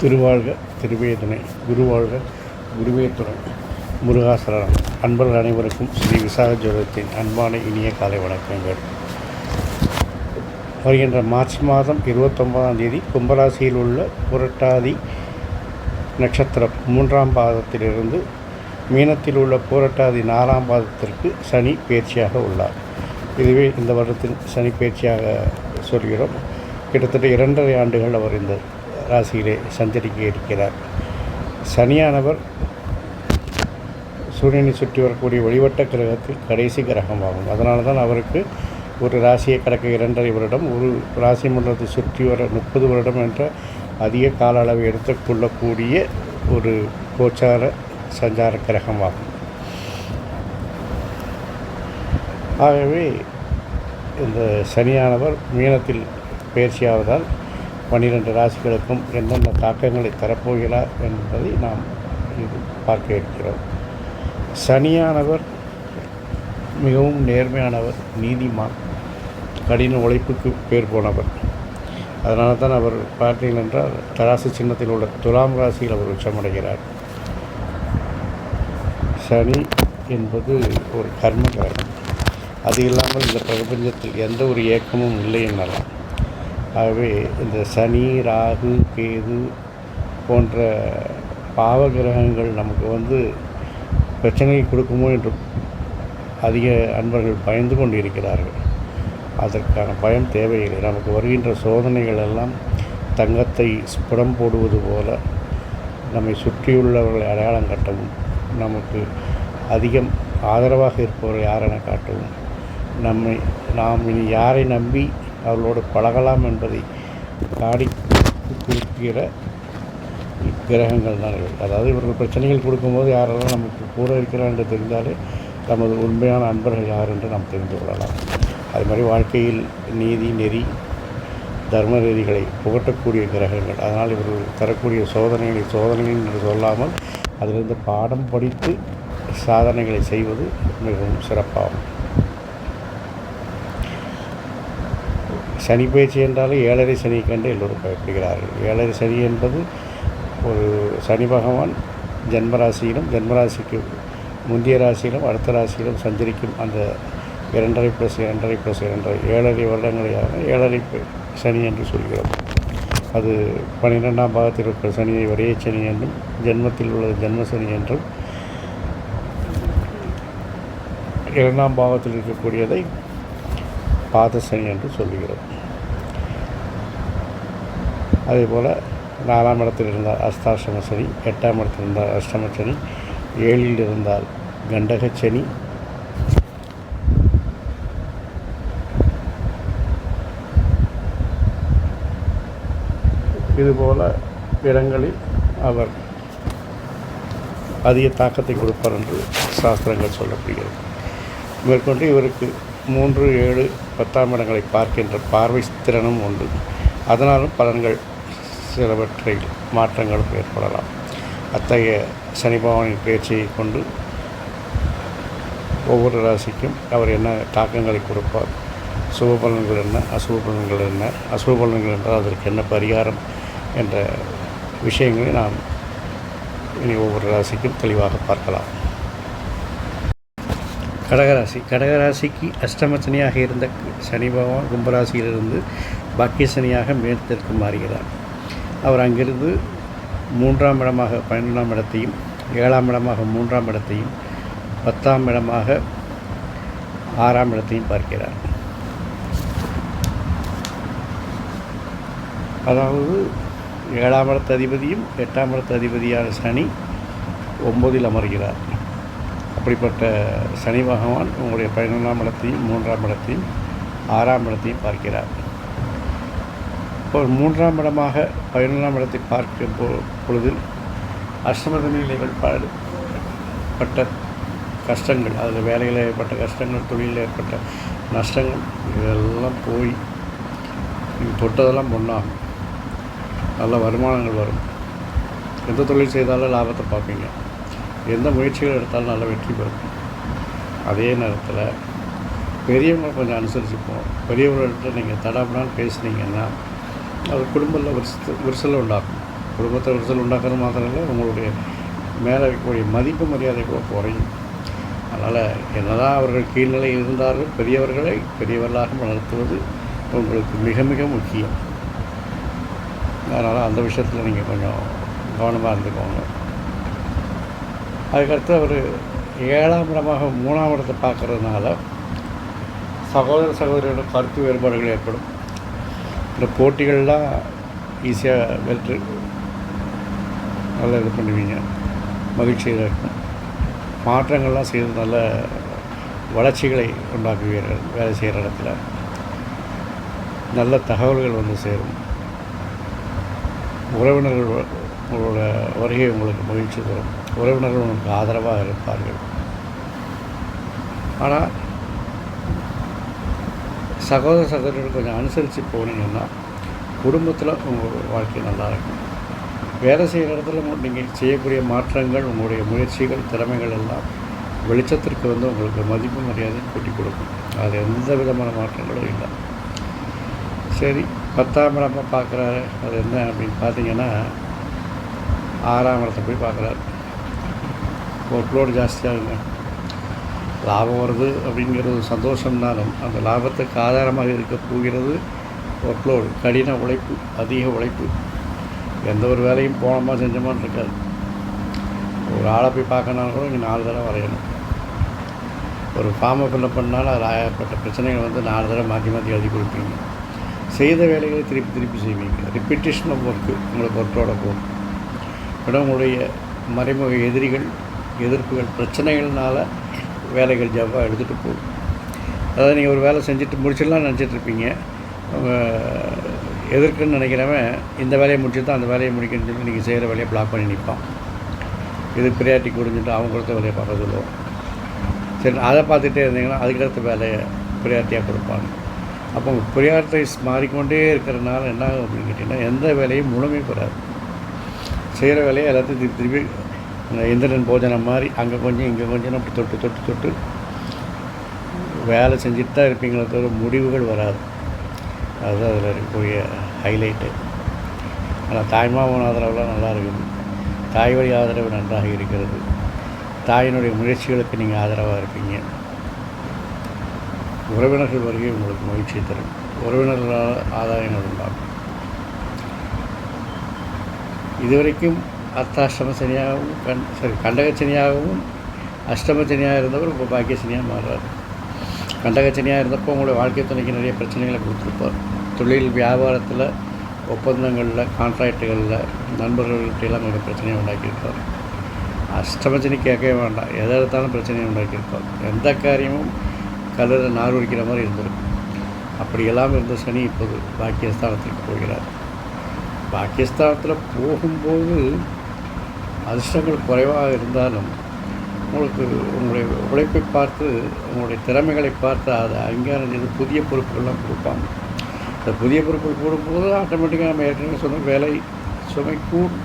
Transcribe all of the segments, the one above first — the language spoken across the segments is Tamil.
திருவாழ்க திருவேதனை குருவாழ்க குருவே துணை. முருகாசரணம் அன்பர்கள் அனைவருக்கும் ஸ்ரீ விசாக ஜோதத்தின் அன்பான இனிய காலை வணக்கங்கள். வருகின்ற மார்ச் மாதம் இருபத்தொன்பதாம் தேதி கும்பராசியில் உள்ள புரட்டாதி நட்சத்திரம் மூன்றாம் பாதத்திலிருந்து மீனத்தில் உள்ள புரட்டாதி நாலாம் பாதத்திற்கு சனி பயிற்சியாக உள்ளார். இதுவே இந்த வருடத்தின் சனி பயிற்சியாக சொல்கிறோம். கிட்டத்தட்ட இரண்டரை ஆண்டுகள் அவர் இந்த ராசியிலே சஞ்சரிக்க இருக்கிறார். சனியானவர் சூரியனை சுற்றி வரக்கூடிய வழிவட்ட கிரகத்தில் கடைசி கிரகமாகும் அதனால தான் அவருக்கு ஒரு ராசியை கடக்க இரண்டரை வருடம் ஒரு ராசி மன்றத்தை சுற்றி வர முப்பது வருடம் என்ற அதிக கால அளவை எடுத்துக்கொள்ளக்கூடிய ஒரு கோச்சார சஞ்சார கிரகமாகும் ஆகவே இந்த சனியானவர் மீனத்தில் பயிற்சியாவதால் பன்னிரெண்டு ராசிகளுக்கும் எந்தெந்த தாக்கங்களை தரப்போகிறார் என்பதை நாம் இது பார்க்க இருக்கிறோம். சனியானவர் மிகவும் நேர்மையானவர் நீதிமான் கடின உழைப்புக்கு பேர் போனவர். அதனால தான் அவர் பார்த்தீர்கள் என்றால் தராசு சின்னத்தில் உள்ள துலாம் ராசியில் அவர் உச்சமடைகிறார். சனி என்பது ஒரு கர்ம கிரகம். அது இல்லாமல் இந்த பிரபஞ்சத்தில் எந்த ஒரு இயக்கமும் இல்லை என்னலாம் ஆகவே இந்த சனி ராகு கேது போன்ற பாவ கிரகங்கள் நமக்கு வந்து பிரச்சனையை கொடுக்குமோ என்று அதிக அன்பர்கள் பயந்து கொண்டு இருக்கிறார்கள் அதற்கான பயம் தேவையில்லை. நமக்கு வருகின்ற சோதனைகள் எல்லாம் தங்கத்தை ஸ்புடம் போடுவது போல நம்மை சுற்றியுள்ளவர்களை அடையாளம் காட்டவும் நமக்கு அதிகம் ஆதரவாக இருப்பவரை யாரென காட்டவும் நம்மை நாம் இனி யாரை நம்பி அவர்களோடு பழகலாம் என்பதை காடி கொடுக்கிற கிரகங்கள் தான் அதாவது இவர்கள் பிரச்சனைகள் கொடுக்கும்போது யாரெல்லாம் நமக்கு கூட இருக்கிறார் என்று தெரிந்தாலே நமது உண்மையான அன்பர்கள் யார் என்று நாம் தெரிந்து கொள்ளலாம். அது மாதிரி வாழ்க்கையில் நீதி நெறி தர்ம நெறிகளை புகட்டக்கூடிய கிரகங்கள். அதனால் இவர்கள் தரக்கூடிய சோதனைகளை சோதனைகள் என்று சொல்லாமல் அதிலிருந்து பாடம் படித்து சாதனைகளை செய்வது மிகவும் சிறப்பாகும். சனி பயிற்சி என்றாலே ஏழரை சனி கண்டு எல்லோரும் பயப்படுகிறார்கள். ஏழரை சனி என்பது ஒரு சனி பகவான் ஜென்மராசியிலும் ஜென்மராசிக்கு முந்தைய ராசியிலும் அடுத்த ராசியிலும் சஞ்சரிக்கும் அந்த இரண்டரை ப்ளஸ் இரண்டரை ப்ளஸ் இரண்டரை ஏழரை வருடங்களையாக ஏழரை சனி என்று சொல்கிறோம். அது பன்னிரெண்டாம் பாகத்தில் இருக்கிற சனியை ஒரே சனி என்றும் ஜென்மத்தில் உள்ள ஜென்ம சனி என்றும் இரண்டாம் பாவத்தில் இருக்கக்கூடியதை பாதசனி என்று சொல்லுகிறோம். அதே போல் நாலாம் இடத்தில் இருந்தால் அஸ்தாசிரம சனி எட்டாம் இடத்தில் இருந்தால் அஷ்டம சனி ஏழில் இருந்தால் கண்டக சனி இதுபோல இடங்களில் அவர் அதிக தாக்கத்தை கொடுப்பார் என்று சாஸ்திரங்கள் சொல்லப்படுகிறது. மேற்கொண்டு இவருக்கு மூன்று ஏழு பத்தாம் இடங்களை பார்க்கின்ற பார்வை திறனும் உண்டு. அதனாலும் பலன்கள் சிலவற்றில் மாற்றங்களும் ஏற்படலாம். அத்தகைய சனி பகவானின் கொண்டு ஒவ்வொரு ராசிக்கும் அவர் என்ன தாக்கங்களை கொடுப்பார்? சுப பலன்கள் என்ன? அசுப பலன்கள் என்ன? அசுப பலன்கள் என்றால் அதற்கு என்ன பரிகாரம் என்ற விஷயங்களை நாம் இனி ஒவ்வொரு ராசிக்கும் தெளிவாக பார்க்கலாம். கடகராசி. கடகராசிக்கு அஷ்டம சனியாக இருந்த சனி பகவான் கும்பராசியிலிருந்து பாக்கிய சனியாக மேற்கிற்கு மாறுகிறார். அவர் அங்கிருந்து மூன்றாம் இடமாக பன்னெண்டாம் இடத்தையும் ஏழாம் இடமாக மூன்றாம் இடத்தையும் பத்தாம் இடமாக ஆறாம் இடத்தையும் பார்க்கிறார். அதாவது ஏழாம் இடத்து அதிபதியும் எட்டாம் இடத்து அதிபதியான சனி ஒம்பதில் அமர்கிறார். அப்படிப்பட்ட சனி பகவான் உங்களுடைய பதினொன்றாம் இடத்தையும் மூன்றாம் இடத்தையும் ஆறாம் இடத்தையும் பார்க்கிறார். இப்போ மூன்றாம் இடமாக பதினொன்றாம் இடத்தை பார்க்கும் பொ- பொழுதில் அஷ்டமத பட்ட கஷ்டங்கள் அதில் வேலையில் ஏற்பட்ட கஷ்டங்கள் தொழிலில் ஏற்பட்ட நஷ்டங்கள் இதெல்லாம் போய் நீங்கள் தொட்டதெல்லாம் பொண்ணாகும் நல்ல வருமானங்கள் வரும். எந்த தொழில் செய்தாலும் லாபத்தை பார்ப்பீங்க. எந்த முயற்சிகள் எடுத்தாலும் நல்ல வெற்றி பெறும். அதே நேரத்தில் பெரியவங்களை கொஞ்சம் அனுசரிச்சுப்போம். பெரியவர்கள்ட்ட நீங்கள் தடாபடான்னு பேசுனீங்கன்னா அது குடும்பத்தில் விரிசல் விரிசல் உண்டாக்கும். குடும்பத்தை விரிசல் உண்டாக்குறது மாத்திரம் இல்லை உங்களுடைய மேலே இருக்கக்கூடிய மதிப்பு மரியாதை கூட குறையும். அதனால் என்னதான் அவர்கள் கீழ்நிலை இருந்தார்கள் பெரியவர்களை பெரியவர்களாக வளர்த்துவது உங்களுக்கு மிக மிக முக்கியம். அதனால் அந்த விஷயத்தில் நீங்கள் கொஞ்சம் கவனமாக இருந்துக்கோங்க. அதுக்கடுத்து அவர் ஏழாம் இடமாக மூணாம் இடத்தை பார்க்கறதுனால சகோதர சகோதரியோட கருத்து வேறுபாடுகள் ஏற்படும். இந்த போட்டிகள்லாம் ஈஸியாக வெற்றி நல்லா இது பண்ணுவீங்க. மகிழ்ச்சியாக இருக்கும். மாற்றங்கள்லாம் செய்து நல்ல வளர்ச்சிகளை உண்டாக்குவீர்கள் வேலை செய்கிற இடத்துல. நல்ல தகவல்கள் வந்து சேரும். உறவினர்கள் உங்களோட வருகை உங்களுக்கு மகிழ்ச்சி தரும். உறவினர்கள் உங்களுக்கு ஆதரவாக இருப்பார்கள். ஆனால் சகோதர சகோதரர்கள் கொஞ்சம் அனுசரித்து போனீங்கன்னா குடும்பத்தில் உங்கள் வாழ்க்கை நல்லா இருக்கும். வேலை செய்கிற இடத்துல நீங்கள் செய்யக்கூடிய மாற்றங்கள் உங்களுடைய முயற்சிகள் திறமைகள் எல்லாம் வெளிச்சத்திற்கு வந்து உங்களுக்கு மதிப்பு மரியாதை கூட்டி கொடுக்கும். அது எந்த விதமான மாற்றங்களும் இல்லை. சரி பத்தாம் இடமா பார்க்குறாரு. அது என்ன அப்படின்னு பார்த்தீங்கன்னா ஆறாம் இடத்தை போய் பார்க்குறாரு. ஒர்க் லோடு ஜாஸ்தியாகுங்க லாபம் வருது அப்படிங்கிறது சந்தோஷம்னாலும் அந்த லாபத்துக்கு ஆதாரமாக இருக்க போகிறது ஒர்க் லோடு கடின உழைப்பு அதிக உழைப்பு. எந்த ஒரு வேலையும் போனோமா செஞ்சோமான்னு இருக்காது. ஒரு ஆளை போய் பார்க்கணும்னா கூட இங்கே நாலு தடவை வரையணும். ஒரு ஃபார்மை ஃபில்லப் பண்ணாலும் அதில் ஆயப்பட்ட பிரச்சனைகள் வந்து நாலு தடவை மாற்றி மாற்றி எழுதி கொடுப்பீங்க. செய்த வேலைகளை திருப்பி திருப்பி செய்வீங்க. ரிப்பிட்டேஷன் ஆஃப் ஒர்க்கு உங்களுக்கு ஒர்க்கோட போகும். விட மறைமுக எதிரிகள் எதிர்ப்புகள் பிரச்சனைகள்னால வேலைகள் ஜவ்வாக எடுத்துகிட்டு போகும். அதாவது நீங்கள் ஒரு வேலை செஞ்சுட்டு முடிச்சிடலாம் நினச்சிட்ருப்பீங்க எதிர்க்குன்னு நினைக்கிறவன் இந்த வேலையை முடிச்சு தான் அந்த வேலையை முடிக்கணும்னு சொல்லி நீங்கள் செய்கிற வேலையை பிளாக் பண்ணி நிற்பான் இது பிரியாரிட்டி குறிஞ்சிட்டு அவங்க கொடுத்த வேலையை பார்க்க சொல்லுவோம் சரி அதை பார்த்துட்டே இருந்தீங்கன்னா அதுக்கடுத்த வேலையை பிரியாரிட்டியாக கொடுப்பாங்க. அப்போ உங்கள் ப்ரியாரிட்டைஸ் மாறிக்கொண்டே இருக்கிறனால என்ன ஆகும் அப்படின்னு கேட்டிங்கன்னா எந்த வேலையும் முழுமை பெறாது. செய்கிற வேலையை எல்லாத்தையும் திருப்பி திருப்பி இந்த இந்திரன் போஜனம் மாதிரி அங்கே கொஞ்சம் இங்கே கொஞ்சம் அப்படி தொட்டு தொட்டு தொட்டு வேலை செஞ்சுட்டு தான் இருப்பீங்களே தவிர முடிவுகள் வராது. அதுதான் அதில் இருக்கக்கூடிய ஹைலைட்டு ஆனால் தாய்மாமன் ஆதரவுலாம் நல்லா இருக்குது. தாய் வழி ஆதரவு நன்றாக இருக்கிறது. தாயினுடைய முயற்சிகளுக்கு நீங்கள் ஆதரவாக இருப்பீங்க. உறவினர்கள் வருகை உங்களுக்கு மகிழ்ச்சி தரும். உறவினர்களால் ஆதாயங்கள் உண்டாகும். இதுவரைக்கும் அர்த்தாஷ்டம சனியாகவும் கண் சரி கண்டக சனியாகவும் இருந்தவர் இப்போ பாக்கியசனியாக மாறுறார் கண்டகச்சனியாக இருந்தப்போ உங்களுடைய வாழ்க்கை துணைக்கு நிறைய பிரச்சனைகளை கொடுத்துருப்பார். தொழில் வியாபாரத்தில் ஒப்பந்தங்களில் கான்ட்ராக்டுகளில் நண்பர்கள்கிட்டலாம் நிறைய பிரச்சனையை உண்டாக்கியிருப்பார். அஷ்டமச்சனி கேட்கவே வேண்டாம். எதை எடுத்தாலும் பிரச்சனையை உண்டாக்கியிருப்பார். எந்த காரியமும் கலரை நார் உரிக்கிற மாதிரி இருந்திருக்கும். அப்படியெல்லாம் இருந்த சனி இப்போது பாக்கியஸ்தானத்திற்கு போகிறார். பாகிஸ்தானத்தில் போகும்போது அதிர்ஷ்டங்கள் குறைவாக இருந்தாலும் உங்களுக்கு உங்களுடைய உழைப்பை பார்த்து உங்களுடைய திறமைகளை பார்த்து அதை அங்கீகாரம் செய்து புதிய பொறுப்புகள்லாம் கொடுப்பாங்க. இந்த புதிய பொறுப்புகள் போடும்போது ஆட்டோமேட்டிக்காக நம்ம ஏற்கனவே சொன்ன வேலை சுமை கூடும்.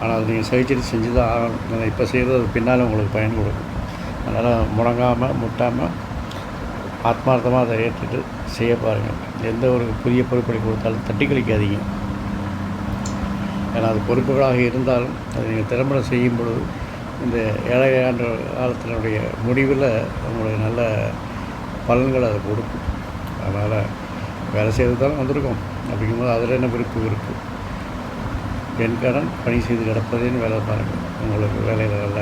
ஆனால் அதை நீங்கள் சகிச்சுட்டு செஞ்சு தான் ஆகணும் இப்போ செய்கிறது அது பின்னால் உங்களுக்கு பயன் கொடுக்கும். அதனால் முடங்காமல் முட்டாமல் ஆத்மார்த்தமாக அதை ஏற்றுட்டு செய்ய பாருங்கள். எந்த ஒரு புதிய பொறுப்பை கொடுத்தாலும் தட்டி கழிக்காதீங்க ஏன்னா அது பொறுப்புகளாக இருந்தாலும் அதை நீங்கள் திறம்பட செய்யும் பொழுது இந்த ஏழை ஆண்டு காலத்தினுடைய முடிவில் உங்களுடைய நல்ல பலன்கள் அது கொடுக்கும். அதனால் வேலை செய்து தான் வந்திருக்கோம். அப்படிங்கும்போது அதில் என்ன விருப்பம் விருப்பு பெண்கடன் பணி செய்து கிடப்பதேன்னு வேலை பாருங்கள் உங்களுக்கு வேலையில் நல்ல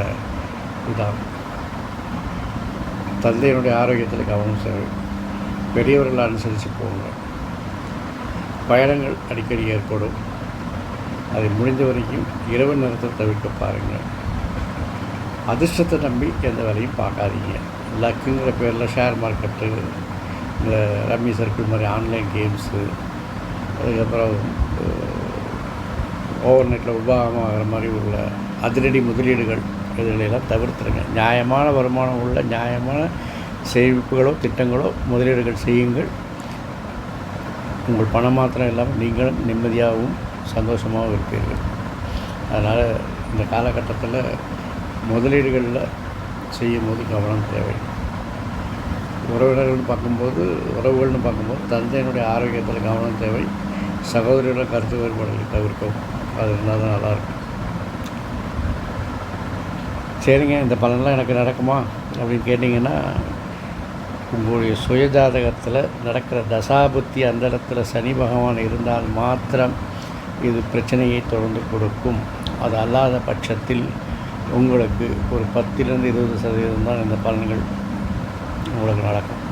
இதாகும். தந்தையினுடைய ஆரோக்கியத்தில் கவனம் தேவை பெரியவர்களை அனுசரித்து போங்க. பயணங்கள் அடிக்கடி ஏற்படும். அதை முடிந்த வரைக்கும் இரவு நேரத்தை தவிர்க்க பாருங்கள். அதிர்ஷ்டத்தை நம்பி எந்த வேலையும் பார்க்காதீங்க. லக்குங்கிற பேரில் ஷேர் மார்க்கெட்டு இந்த ரம்மி சர்க்கிள் மாதிரி ஆன்லைன் கேம்ஸு அதுக்கப்புறம் ஓவர் நைட்டில் உபயோகமாக ஆகிற மாதிரி உள்ள அதிரடி முதலீடுகள் இதுகளெல்லாம் தவிர்த்துருங்க. நியாயமான வருமானம் உள்ள நியாயமான சேமிப்புகளோ திட்டங்களோ முதலீடுகள் செய்யுங்கள். உங்கள் பணம் மாத்திரம் இல்லாமல் நீங்களும் நிம்மதியாகவும் சந்தோஷமாகவும் இருப்பீர்கள். அதனால் இந்த காலகட்டத்தில் முதலீடுகளில் செய்யும்போது கவனம் தேவை. உறவினர்கள்னு பார்க்கும்போது உறவுகள்னு பார்க்கும்போது தந்தையினுடைய ஆரோக்கியத்தில் கவனம் தேவை. சகோதரியோட கருத்து வேறுபாடுகளை தவிர்க்கவும். அது இருந்தால் தான் நல்லாயிருக்கும். சரிங்க இந்த பலன்லாம் எனக்கு நடக்குமா அப்படின்னு கேட்டிங்கன்னா உங்களுடைய சுயஜாதகத்தில் நடக்கிற தசாபுத்தி அந்த இடத்துல சனி பகவான் இருந்தால் மாத்திரம் இது பிரச்சனையை தொடர்ந்து கொடுக்கும். அது அல்லாத பட்சத்தில் உங்களுக்கு ஒரு பத்திலிருந்து இருபது சதவீதம் தான் இந்த பலன்கள் உங்களுக்கு நடக்கும்.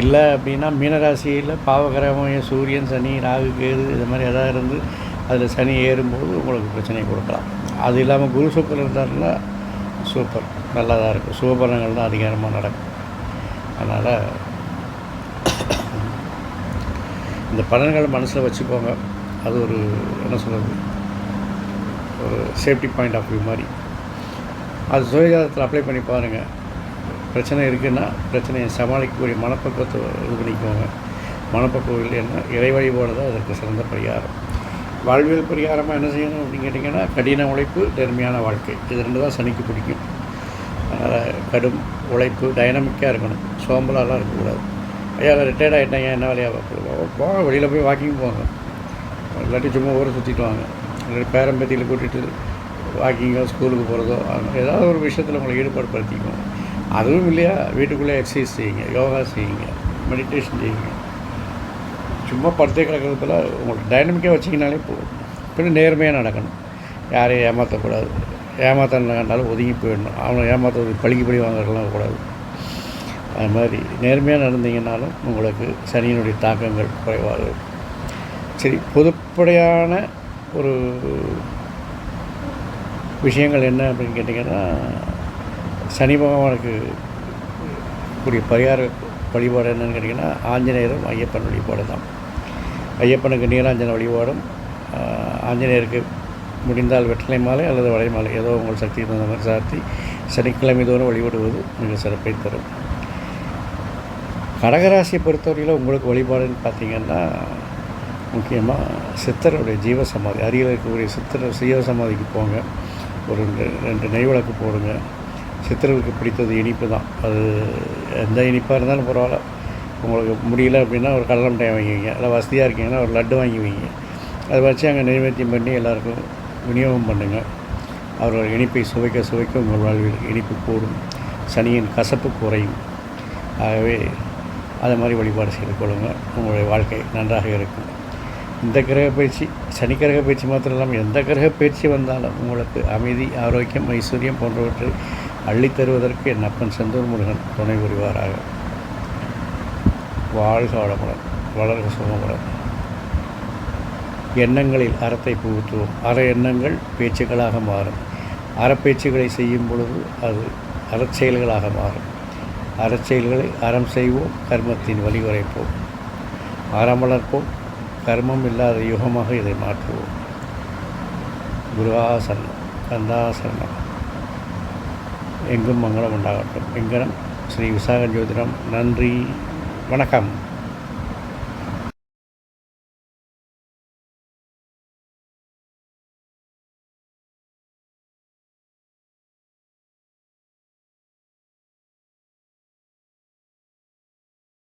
இல்லை அப்படின்னா மீனராசியில் பாவகிரகம் சூரியன் சனி ராகு கேது இது மாதிரி எதாவது இருந்து அதில் சனி ஏறும்போது உங்களுக்கு பிரச்சனையை கொடுக்கலாம். அது இல்லாமல் குரு சுக்கர் இருந்தாருன்னா சூப்பர். நல்லா தான் இருக்கும் சுபபலங்கள் தான் அதிகாரமாக நடக்கும். அதனால் இந்த பலன்களை மனசில் வச்சுக்கோங்க. அது ஒரு என்ன சொல்கிறது ஒரு சேஃப்டி பாயிண்ட் ஆஃப் வியூ மாதிரி. அது சுயஜாதத்தில் அப்ளை பண்ணி பாருங்கள் பிரச்சனை இருக்குன்னா பிரச்சனையை சமாளிக்கக்கூடிய மனப்பக்குவத்தை இது பண்ணிக்கோங்க மனப்பக்குவம் இல்லைன்னா இறை வழிபாடு தான் அதற்கு சிறந்த பரிகாரம். வாழ்வியல் பரிகாரமாக என்ன செய்யணும் அப்படின்னு கேட்டிங்கன்னா கடின உழைப்பு நேர்மையான வாழ்க்கை. இது ரெண்டு தான் சனிக்கு பிடிக்கும். அதனால் கடும் உழைப்பு டைனமிக்காக இருக்கணும். சோம்பலாலாம் இருக்கக்கூடாது. ஐயா ரிட்டையர்ட் ஆகிட்டாங்க என்ன வேலையாக பார்க்குறது வெளியில் போய் வாக்கிங் போங்க இல்லாட்டி சும்மா ஊரை சுற்றிட்டு வாங்க இல்லாட்டி பேரம்பத்தியில் கூட்டிகிட்டு வாக்கிங்கோ ஸ்கூலுக்கு போகிறதோ ஏதாவது ஒரு விஷயத்தில் உங்களை ஈடுபாடு படுத்திக்கோங்க அதுவும் இல்லையா? வீட்டுக்குள்ளே எக்ஸசைஸ் செய்யுங்க யோகா செய்யுங்க மெடிடேஷன் செய்யுங்க. சும்மா படுத்தே கிடக்கிறதுல உங்களுக்கு டைனமிக்காக வச்சிங்கனாலே போதும். பின்ன நேர்மையாக நடக்கணும். யாரையும் ஏமாற்றக்கூடாது ஏமாத்தாண்டாலும் ஒதுங்கி போயிடணும். அவனை ஏமாற்ற பழிக்கு பழி வாங்குறதுலாம் கூடாது. அது மாதிரி நேர்மையாக நடந்தீங்கன்னாலும் உங்களுக்கு சனியினுடைய தாக்கங்கள் குறைவாக இருக்கும். சரி பொதுப்படையான ஒரு விஷயங்கள் என்ன அப்படின்னு கேட்டிங்கன்னா சனி பகவானுக்கு கூடிய பரிகார வழிபாடு என்னன்னு கேட்டிங்கன்னா ஆஞ்சநேயரும் ஐயப்பன் வழிபாடு தான். ஐயப்பனுக்கு நீராஞ்சன வழிபாடும் ஆஞ்சநேயருக்கு முடிந்தால் வெற்றிலை மாலை அல்லது வடை மாலை ஏதோ உங்கள் சக்தி தகுந்த மாதிரி சாத்தி சனிக்கிழமை தோறும் வழிபடுவது மிக சிறப்பை தரும். கடகராசியை பொறுத்தவரையில் உங்களுக்கு வழிபாடுன்னு பார்த்தீங்கன்னா முக்கியமாக சித்தருடைய ஜீவசமாதி அருகில் இருக்கக்கூடிய சித்தர் ஜீவசமாதிக்கு போங்க. ஒரு ரெண்டு ரெண்டு நெய் விளக்கு போடுங்க. சித்தர்களுக்கு பிடித்தது இனிப்பு தான். அது எந்த இனிப்பாக இருந்தாலும் பரவாயில்ல. உங்களுக்கு முடியல அப்படின்னா ஒரு கடலை மிட்டாய் வாங்கிவிங்க இல்லை வசதியாக இருக்கீங்கன்னா ஒரு லட்டு வாங்கி வைங்க. அதை வச்சு அங்கே நைவேத்தியம் பண்ணி எல்லாருக்கும் விநியோகம் பண்ணுங்கள் அவர்கள் இனிப்பை சுவைக்க சுவைக்க உங்கள் வாழ்வில் இனிப்பு கூடும். சனியின் கசப்பு குறையும். ஆகவே அதை மாதிரி வழிபாடு செய்து கொள்ளுங்கள் உங்களுடைய வாழ்க்கை நன்றாக இருக்கும். இந்த கிரக பயிற்சி சனி கிரக பயிற்சி மாத்திரம் இல்லாமல் எந்த கிரக பயிற்சி வந்தாலும் உங்களுக்கு அமைதி ஆரோக்கியம் ஐஸ்வர்யம் போன்றவற்றை அள்ளித் தருவதற்கு என் அப்பன் செந்தூர் முருகன் துணை புரிவாராக. வாழ்க வளமுடன் வளர்க சுகமுடன். எண்ணங்களில் அறத்தை புகுத்துவோம். அற எண்ணங்கள் பேச்சுக்களாக மாறும். அறப்பேச்சுகளை செய்யும் பொழுது அது அறச்செயல்களாக மாறும். அறச்செயல்களை அறம் செய்வோம் கர்மத்தின் வழிவரைப்போம். அறம் வளர்ப்போம் கர்மம் இல்லாத யுகமாக இதை மாற்றுவோம். குருவாசனம் கந்தாசனம் எங்கும் மங்களம் உண்டாகட்டும். எங்கனம் ஸ்ரீ விசாக ஜோதிடம் நன்றி. வணக்கம்.